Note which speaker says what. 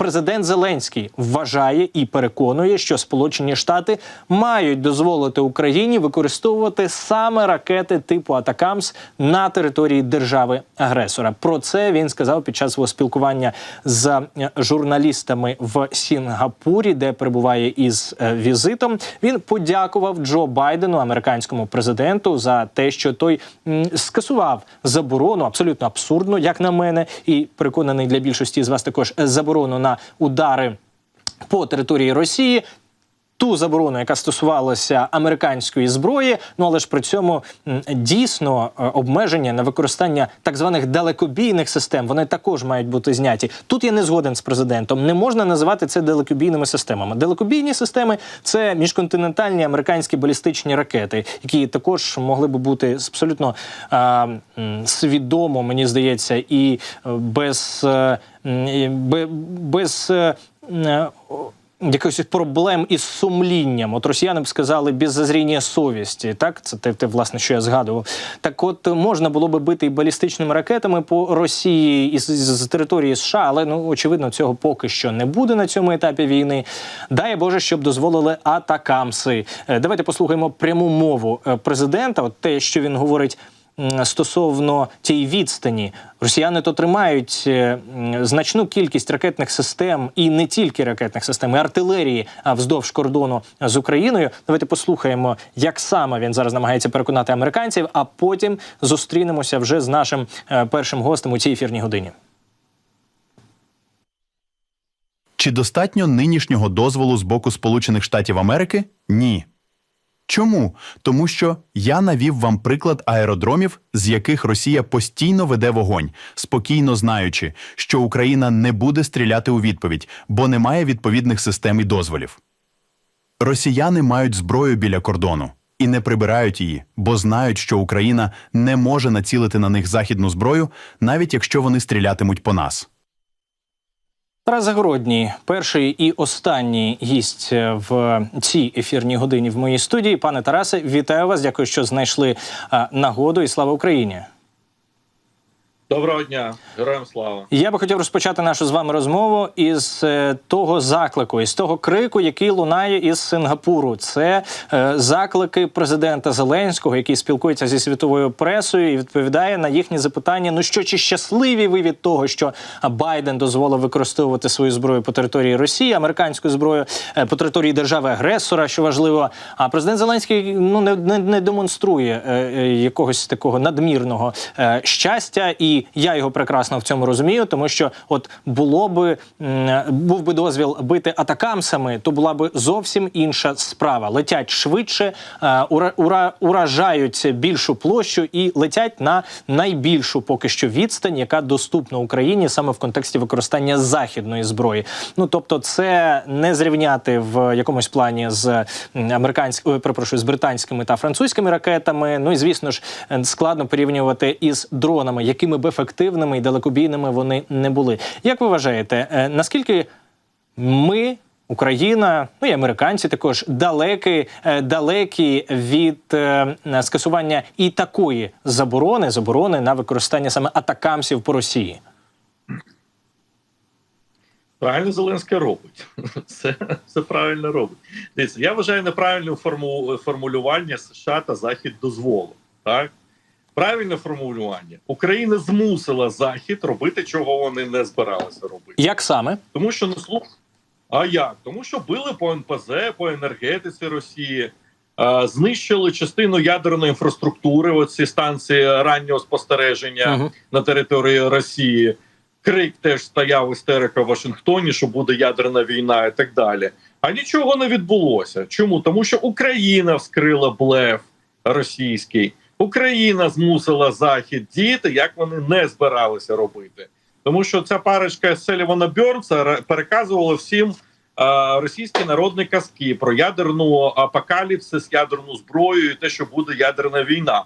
Speaker 1: президент Зеленський вважає і переконує, що Сполучені Штати мають дозволити Україні використовувати саме ракети типу Атакамс на території держави агресора. Про це він сказав під час свого спілкування з е, журналістами в Сінгапурі, де перебуває із е, візитом. Він подякував Джо Байдену, американському президенту, за те, що той скасував заборону, абсолютно абсурдно, як на мене, і переконаний для більшості з вас також е, заборону на удари по території Росії. Ту заборону, яка стосувалася американської зброї, ну але ж при цьому дійсно е, обмеження на використання так званих далекобійних систем вони також мають бути зняті. Тут я не згоден з президентом. Не можна називати це далекобійними системами. Далекобійні системи це міжконтинентальні американські балістичні ракети, які також могли би бути абсолютно а, свідомо, мені здається, і е, без, е, без якихось проблем із сумлінням. От росіяни б сказали без зазріння совісті. Так, це те, те, власне, що я згадував. Так, от можна було би бити балістичними ракетами по Росії із, з території США, але ну очевидно, цього поки що не буде на цьому етапі війни. Дай Боже, щоб дозволили атакамси. Е, Давайте послухаємо пряму мову е, президента. От те, що він говорить. Стосовно тієї відстані, росіяни то тримають е, значну кількість ракетних систем і не тільки ракетних систем, і артилерії вздовж кордону з Україною. Давайте послухаємо, як саме він зараз намагається переконати американців, а потім зустрінемося вже з нашим е, першим гостем у цій ефірній годині.
Speaker 2: Чи достатньо нинішнього дозволу з боку Сполучених Штатів Америки? Ні. Чому? Тому що я навів вам приклад аеродромів, з яких Росія постійно веде вогонь, спокійно знаючи, що Україна не буде стріляти у відповідь, бо немає відповідних систем і дозволів. Росіяни мають зброю біля кордону і не прибирають її, бо знають, що Україна не може націлити на них західну зброю, навіть якщо вони стрілятимуть по нас.
Speaker 1: Тарас Загородній, перший і останній гість е, в цій ефірній годині в моїй студії. Пане Тарасе, вітаю вас. Дякую, що знайшли е, нагоду. І слава Україні.
Speaker 3: Доброго дня, героям слава.
Speaker 1: Я би хотів розпочати нашу з вами розмову із е, того заклику, із того крику, який лунає із Сингапуру. Це е, заклики президента Зеленського, який спілкується зі світовою пресою і відповідає на їхні запитання. Ну що чи щасливі ви від того, що Байден дозволив використовувати свою зброю по території Росії, американську зброю е, по території держави-агресора, що важливо. А президент Зеленський ну не, не, не демонструє е, е, якогось такого надмірного е, щастя, і я його прекрасно в цьому розумію, тому що от було би був би дозвіл бити атакамсами, то була би зовсім інша справа. Летять швидше, е, ура, ура, уражають більшу площу і летять на найбільшу поки що відстань, яка доступна Україні саме в контексті використання західної зброї. Ну тобто, це не зрівняти в якомусь плані з американськими, перепрошую, з британськими та французькими ракетами. Ну і звісно ж е, складно порівнювати із дронами, якими б ефективними і далекобійними вони не були. Як ви вважаєте, е, наскільки ми? Україна, ну і американці також далекі, е, далекі від е, скасування і такої заборони, заборони на використання саме атакамсів по Росії.
Speaker 3: Правильно Зеленський робить. Це, це правильно робить. Дивіться, я вважаю неправильним форму, формулювання США та Захід дозволу. Так? Правильне формулювання. Україна змусила Захід робити, чого вони не збиралися робити.
Speaker 1: Як саме?
Speaker 3: Тому що ну слух. А як? Тому що били по НПЗ, по енергетиці Росії, е, знищили частину ядерної інфраструктури, оці станції раннього спостереження
Speaker 1: Мгм.
Speaker 3: на території Росії. Крик теж стояв істерика в Вашингтоні, що буде ядерна війна і так далі. А нічого не відбулося. Чому? Тому що Україна вскрила блеф російський. Україна змусила Захід діяти, як вони не збиралися робити. Тому що ця парочка Селівана Бьорнса переказувала всім російські народні казки про ядерну апокаліпсис, ядерну зброю і те, що буде ядерна війна.